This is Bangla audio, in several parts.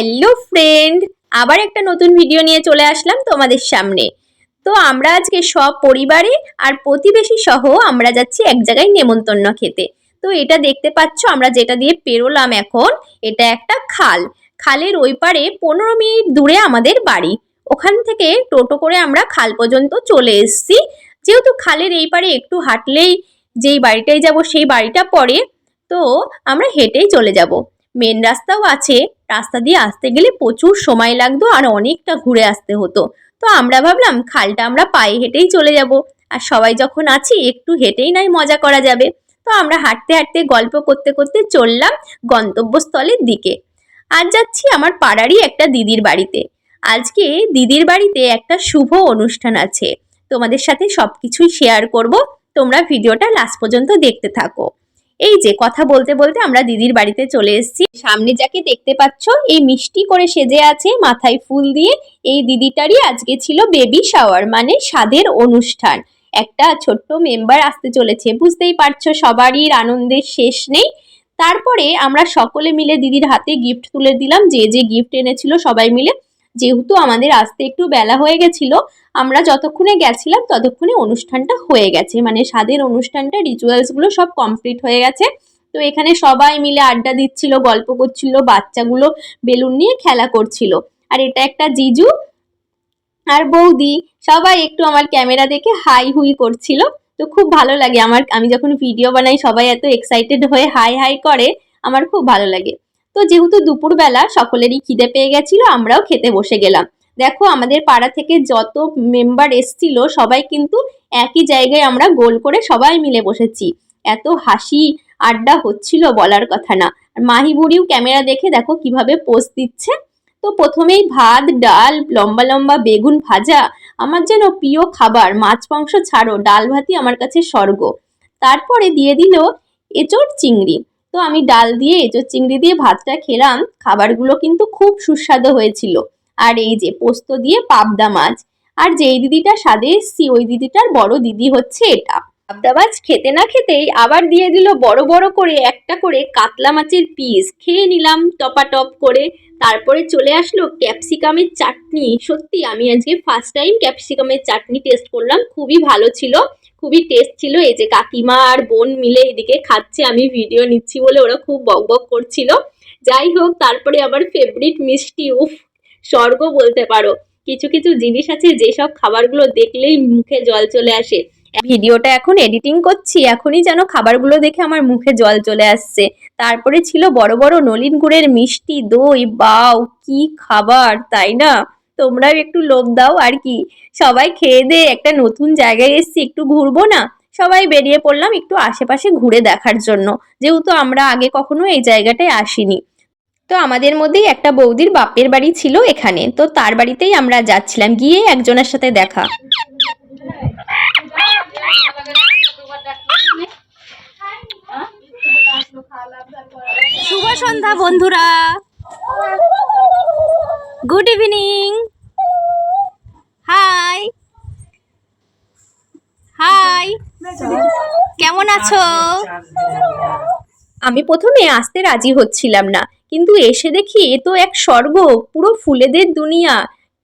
হ্যালো ফ্রেন্ড আবার একটা নতুন ভিডিও নিয়ে চলে আসলাম তোমাদের সামনে। তো আমরা আজকে সব পরিবারে আর প্রতিবেশী সহ আমরা যাচ্ছি এক জায়গায় নেমন্তন্ন খেতে। তো এটা দেখতে পাচ্ছ, আমরা যেটা দিয়ে পেরোলাম এখন, এটা একটা খাল। খালের ওই পারে পনেরো মিনিট দূরে আমাদের বাড়ি। ওখান থেকে টোটো করে আমরা খাল পর্যন্ত চলে এসেছি। যেহেতু খালের এই পারে একটু হাঁটলেই যেই বাড়িটায় যাব, সেই বাড়িটা পড়ে তো আমরা হেঁটেই চলে যাব। মেন রাস্তাও আছে রাস্তা দিয়ে আসতে গেলে প্রচুর সময় লাগতো আর অনেকটা ঘুরে আসতে হতো। তো আমরা ভাবলাম, খালটা আমরা পায়ে হেঁটেই চলে যাব। আর সবাই যখন আছি, একটু হেঁটেই নাই মজা করা যাবে। তো আমরা হাঁটতে হাঁটতে গল্প করতে করতে চললাম গন্তব্যস্থলের দিকে। আজ যাচ্ছি আমার পাড়ারই একটা দিদির বাড়িতে। আজকে দিদির বাড়িতে একটা শুভ অনুষ্ঠান আছে। তোমাদের সাথে সব কিছুই শেয়ার করব। তোমরা ভিডিওটা লাস্ট পর্যন্ত দেখতে থাকো। এই যে কথা বলতে বলতে আমরা দিদির বাড়িতে চলে এসেছি। সামনে যাকে দেখতে পাচ্ছ, এই মিষ্টি করে সেজে আছে মাথায় ফুল দিয়ে। এই দিদিটারই আজকে ছিল বেবি শাওয়ার মানে স্বাদের অনুষ্ঠান। একটা ছোট্ট মেম্বার আসতে চলেছে, বুঝতেই পারছ সবারই আনন্দের শেষ নেই। তারপরে আমরা সকলে মিলে দিদির হাতে গিফট তুলে দিলাম, যে যে গিফট এনেছিল সবাই মিলে। যেহেতু আমাদের আসতে একটু বেলা হয়ে গেছিল, আমরা যতক্ষণে গেছিলাম ততক্ষণে অনুষ্ঠানটা হয়ে গেছে। মানে স্বাদের অনুষ্ঠানটা রিচুয়ালসগুলো সব কমপ্লিট হয়ে গেছে। তো এখানে সবাই মিলে আড্ডা দিচ্ছিল, গল্প করছিল, বাচ্চাগুলো বেলুন নিয়ে খেলা করছিল। আর এটা একটা জিজু আর বৌদি, সবাই একটু আমার ক্যামেরা দেখে হাই হুই করছিল। তো খুব ভালো লাগে আমার, আমি যখন ভিডিও বানাই সবাই এত এক্সাইটেড হয়ে হাই হাই করে, আমার খুব ভালো লাগে। তো যেহেতু দুপুরবেলা সকলেরই খিদে পেয়ে গেছিল, আমরাও খেতে বসে গেলাম। দেখো আমাদের পাড়া থেকে যত মেম্বার এসছিল, সবাই কিন্তু একই জায়গায় আমরা গোল করে সবাই মিলে বসেছি। এত হাসি আড্ডা হচ্ছিল বলার কথা না। আর মাহি বুড়িও ক্যামেরা দেখে দেখো কীভাবে পোস্ট দিচ্ছে। তো প্রথমেই ভাত, ডাল, লম্বা লম্বা বেগুন ভাজা, আমার যেন প্রিয় খাবার, মাছ, মাংস ছাড়ো, ডাল ভাতই আমার কাছে স্বর্গ। তারপরে দিয়ে দিল এঁচড় চিংড়ি। তো আমি ডাল দিয়ে এঁচড় চিংড়ি দিয়ে ভাতটা খেলাম, খাবারগুলো কিন্তু খুব সুস্বাদু হয়েছিল। আর এই যে পোস্ত দিয়ে পাবদা মাছ, আর যেই দিদিটা স্বাদে এসছি, ওই দিদিটার বড় দিদি হচ্ছে এটা। পাবদা মাছ খেতে না খেতেই আবার দিয়ে দিল বড় বড় করে একটা করে কাতলা মাছের পিস খেয়ে নিলাম টপাটপ করে। তারপরে চলে আসলো ক্যাপসিকামের চাটনি। সত্যি, আমি আজকে ফার্স্ট টাইম ক্যাপসিকামের চাটনি টেস্ট করলাম, খুবই ভালো ছিল। খুবই টেস্ট ছিল। এই যে কাকিমা আর বোন মিলে এদিকে খাচ্ছে, আমি ভিডিও নিচ্ছি বলে ওরা খুব বক বক করছিল। যাই হোক, তারপরে আমার ফেভারিট মিষ্টি, উফ, স্বর্গ বলতে পারো। কিছু কিছু জিনিস আছে, যেসব খাবারগুলো দেখলেই মুখে জল চলে আসে। ভিডিওটা এখন এডিটিং করছি, এখনই যেন খাবারগুলো দেখে আমার মুখে জল চলে আসছে। তারপরে ছিল বড় বড় নলিন গুড়ের মিষ্টি, দই, বাউ, কি খাবার, তাই না? তোমরাও একটু লোভ দাও আর কি। সবাই খেয়ে দিয়ে একটা নতুন জায়গায় এসছি, একটু ঘুরবো না? সবাই বেরিয়ে পড়লাম একটু আশেপাশে ঘুরে দেখার জন্য। যেহেতু আমরা আগে কখনো এই জায়গাটায় আসিনি। তো আমাদের মধ্যেই একটা বৌদির বাপের বাড়ি ছিল এখানে। তো তার বাড়িতেই আমরা যাচ্ছিলাম, গিয়ে একজনের সাথে দেখা। শুভ সন্ধ্যা বন্ধুরা। গুড ইভিনিং হাই হাই কেমন আছো? আমি প্রথমে আসতে রাজি হচ্ছিলাম না, কিন্তু এসে দেখি এ তো এক স্বর্গ, পুরো ফুলেদের দুনিয়া।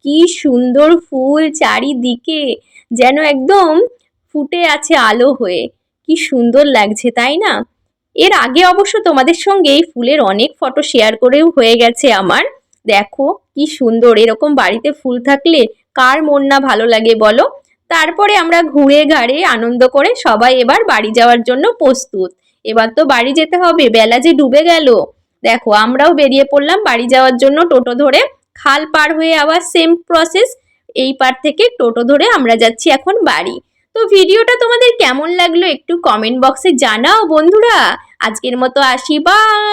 কি সুন্দর ফুল চারিদিকে, যেন একদম ফুটে আছে আলো হয়ে। কি সুন্দর লাগছে, তাই না? এর আগে অবশ্য তোমাদের সঙ্গে এই ফুলের অনেক ফটো শেয়ার করেও হয়ে গেছে আমার। দেখো কি সুন্দর, এরকম বাড়িতে ফুল থাকলে কার মন না ভালো লাগে বলো? তারপরে আমরা ঘুরে ঘাড়ে আনন্দ করে সবাই এবার বাড়ি যাওয়ার জন্য প্রস্তুত। এবার তো বাড়ি যেতে হবে, বেলা যে ডুবে গেল। দেখো, আমরাও বেরিয়ে পড়লাম বাড়ি যাওয়ার জন্য টোটো ধরে। খাল পার হয়ে আবার সেম প্রসেস এই পার থেকে টোটো ধরে আমরা যাচ্ছি এখন বাড়ি। তো ভিডিওটা তোমাদের কেমন লাগল একটু কমেন্ট বক্সে জানাও বন্ধুরা। আজকের মতো আসি বাই